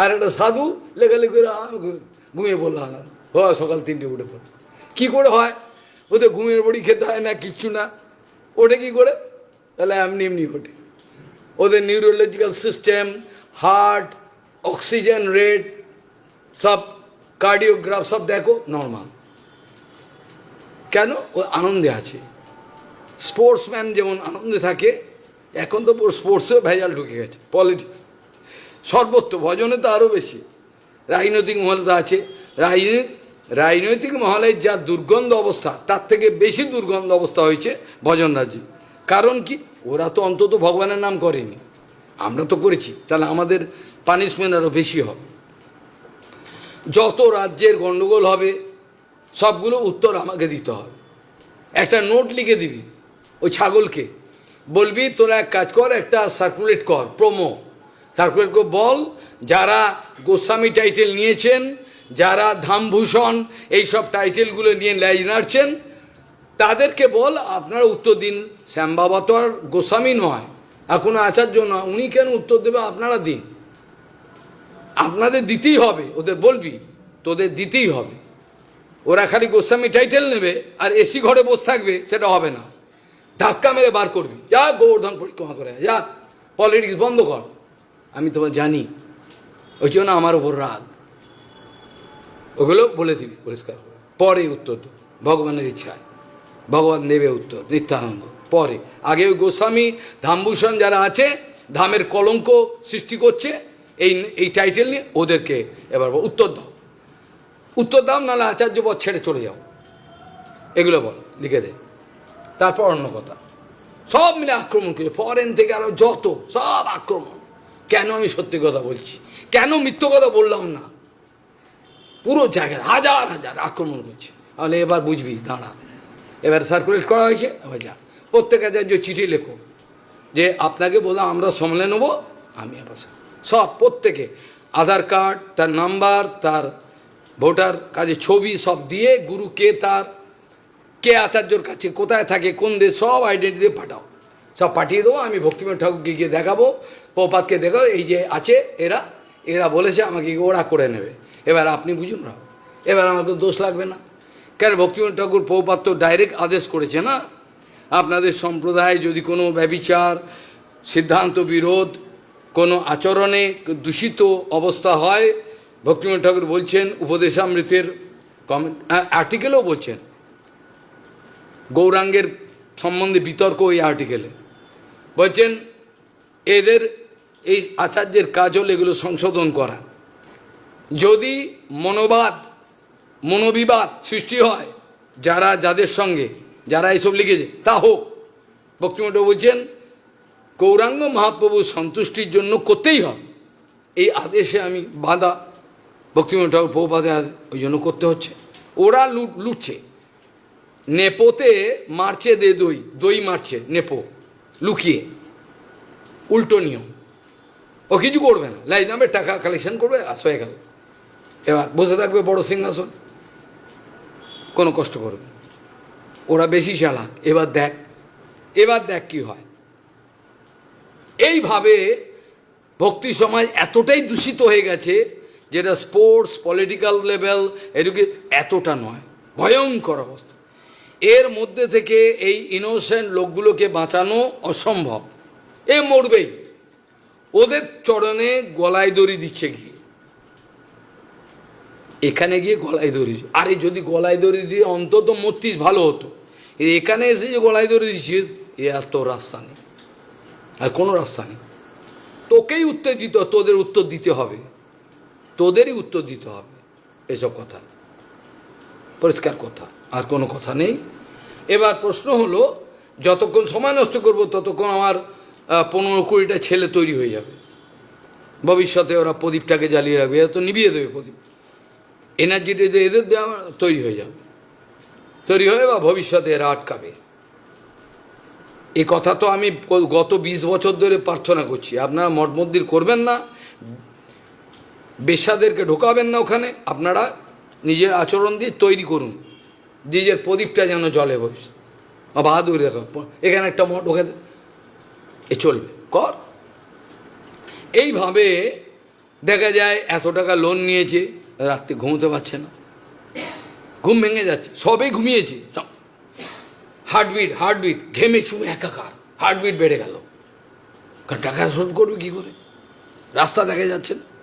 আর একটা সাধু লেখালেখি করে ঘুমিয়ে পড়ল না হয় সকাল তিনটে উঠে পড়ে কী করে হয়? ওদের ঘুমের বড়ি খেতে হয় না, কিচ্ছু না। ওটা কী করে? তাহলে এমনি এমনি ওঠে। ওদের neurological system heart oxygen rate সব কার্ডিওগ্রাফ সব দেখো নর্মাল কেন? ও আনন্দে আছে। স্পোর্টসম্যান যেমন আনন্দে থাকে, এখন তো স্পোর্টসেও ভেজাল ঢুকে গেছে পলিটিক্স সর্বত্র, ভজনে তো আরও বেশি। রাজনৈতিক মহল তো আছে। রাজনীতি রাজনৈতিক মহলের যা দুর্গন্ধ অবস্থা, তার থেকে বেশি দুর্গন্ধ অবস্থা হয়েছে ভজন রাজ্যে কারণ কি? ওরা তো অন্তত ভগবানের নাম করেনি। আমরা তো করেছি, তাহলে আমাদের পানিশমেন্ট আরও বেশি হবে। যত রাজ্যের গণ্ডগোল হবে, সবগুলো উত্তর আমাকে দিতে হবে। একটা নোট লিখে দিবি, ওই ছাগলকে। বলবি, তোরা এক কাজ কর, একটা সার্কুলেট কর প্রোমো কর বল, যারা গোস্বামী টাইটেল নিয়েছেন, যারা ধামভূষণ এই সব টাইটেলগুলো নিয়ে ল্যাজ নাড়ছেন, তাদেরকে বল, আপনারা উত্তর দিন। শ্যাম বাবা তো আর গোস্বামী নয়। কোনো আচার্য নয় উনি কেন উত্তর দেবে আপনারা দিন। আপনাদের দিতেই হবে, ওদের বলবি, তোদের দিতেই হবে। ওরা খালি গোস্বামী টাইটেল নেবে, আর এসি ঘরে বসে থাকবে, সেটা হবে না। ধাক্কা মেরে বার করবি। যা গোবর্ধন পরিক্রমা করে, যা পলিটিক্স বন্ধ কর। আমি তোমার জানি। ওই জন্য আমার ওপর রাগ। ওগুলো বলে দিবি, পরিষ্কার। করে। পরে উত্তর ভগবানের ইচ্ছায়। ভগবান দেবে উত্তর, নিত্যানন্দ। পরে। আগে ওই গোস্বামী, ধামভূষণ যারা আছে, ধামের কলঙ্ক সৃষ্টি করছে, এই এই টাইটেল নিয়ে ওদেরকে এবার উত্তর দাও। উত্তর দাও, নাহলে আচার্য পদ ছেড়ে চলে যাও। এগুলো বল, লিখে দে। তারপর অন্য কথা। সব মিলে আক্রমণ করে ফরেন থেকে আরও যত, সব আক্রমণ। কেন আমি সত্যি কথা বলছি? কেন মিথ্য কথা বললাম না? পুরো জায়গায় হাজার হাজার আক্রমণ করছে তাহলে এবার বুঝবি, দাঁড়া। এবার সার্কুলেট করা হয়েছে, এবার যা। প্রত্যেক আচার্য চিঠি লেখো, যে আপনাকে বললাম আমরা সামলে নেব, আমি আবার সব- প্রত্যেকে। আধার কার্ড, তার নাম্বার, তার ভোটার কাজে ছবি সব দিয়ে গুরু কে তার, কে আচার্যর কাছে কোথায় থাকে, কোন দেশ, সব আইডেন্টিটি পাঠাও। সব পাঠিয়ে দেবো, আমি ভক্তিময় ঠাকুরকে গিয়ে দেখাবো। পৌপাতকে দেখো, এই যে আছে, এরা এরা বলেছে আমাকে ওরা করে নেবে। এবার আপনি বুঝুন না। এবার আমাকে দোষ লাগবে না। কেন ভক্তিময় ঠাকুর পৌপাত তো ডাইরেক্ট আদেশ করেছে না? আপনাদের সম্প্রদায়ে যদি কোনো ব্যবিচার, সিদ্ধান্ত, বিরোধ, কোনো আচরণে দূষিত অবস্থা হয় ভক্তিময় ঠাকুর বলছেন, উপদেশামৃতের কমেন্ট আর্টিকেলেও বলছেন। গৌরাঙ্গের সম্বন্ধে বিতর্ক ওই আর্টিকেলে বলছেন, এদের এই আচার্যের কাজ হলো এগুলো সংশোধন করা। যদি মনোবাদ, মনোবিবাদ সৃষ্টি হয়, যারা যাদের সঙ্গে, যারা এইসব লিখেছে, তা হোক। ভক্তিমঠ বলছেন, গৌরাঙ্গ মহাপ্রভুর সন্তুষ্টির জন্য করতেই হবে। এই আদেশে আমি বাধা ভক্তিমঠ ঠাকুর প্রভুপাতে ওই জন্য করতে হচ্ছে। ওরা লুট, লুটছে। নেপোতে মারছে দে দই দই মারছে নেপো, লুকিয়ে। উল্টো নিয়ম। ও কিছু করবে না। লাইন নামে টাকা কালেকশন করবে, আস হয়ে গেল। এবার বসে থাকবে বড় সিংহাসন। কোনো কষ্ট করবে ওরা বেশি চালাক। এবার দেখ এবার দেখ কি হয়। এইভাবে ভক্তি সমাজ এতটাই দূষিত হয়ে গেছে যেটা স্পোর্টস পলিটিক্যাল লেভেল এডুকে এতটা নয়। ভয়ঙ্কর অবস্থা। এর মধ্যে থেকে এই ইনোসেন্ট লোকগুলোকে বাঁচানো অসম্ভব। এ মরবেই। ওদের চরণে গলায় দড়ি দিচ্ছে গিয়ে। এখানে গিয়ে গলায় দড়ি আরে যদি গলায় দড়ি দিয়ে অন্তত মরতিস ভালো হতো এখানে এসে যে গলায় দড়ি দিচ্ছিস এ এত রাস্তা নেই। আর কোনো রাস্তা নেই। তোকেই উত্তর দিতে তোদের উত্তর দিতে হবে। তোদেরই উত্তর দিতে হবে। এসব কথা। পরিষ্কার কথা। আর কোনো কথা নেই। এবার প্রশ্ন হলো, যতক্ষণ সময় নষ্ট করব, ততক্ষণ আমার পনেরো কুড়িটা ছেলে তৈরি হয়ে যাবে। ভবিষ্যতে ওরা প্রদীপটাকে জ্বালিয়ে রাখবে। এরা তো নিভিয়ে দেবে প্রদীপ। এনার্জিটা যদি এদের দেওয়া তৈরি হয়ে যাবে। তৈরি হয়ে বা ভবিষ্যতে এরা আটকাবে। এ কথা তো আমি গত বিশ বছর ধরে প্রার্থনা করছি। আপনারা মঠ মন্দির করবেন না। বেশ্যাদেরকে ঢোকাবেন না ওখানে। আপনারা নিজের আচরণ দিয়ে তৈরি করুন। নিজের প্রদীপটা যেন জলে বসে। বাহাদুর দেখো, এখানে একটা মঠ ওখানে এ চলবে। কর। এইভাবে দেখা যায় এত টাকা লোন নিয়েছে, রাত্রে ঘুমোতে পারছে না। ঘুম ভেঙে যাচ্ছে, সবে ঘুমিয়েছে। হার্টবিট হার্টবিট ঘেমে ছুঁয়ে একাকার। হার্টবিট বেড়ে গেল। কারণ টাকা শোধ করবে কী করে? রাস্তা দেখা যাচ্ছে না।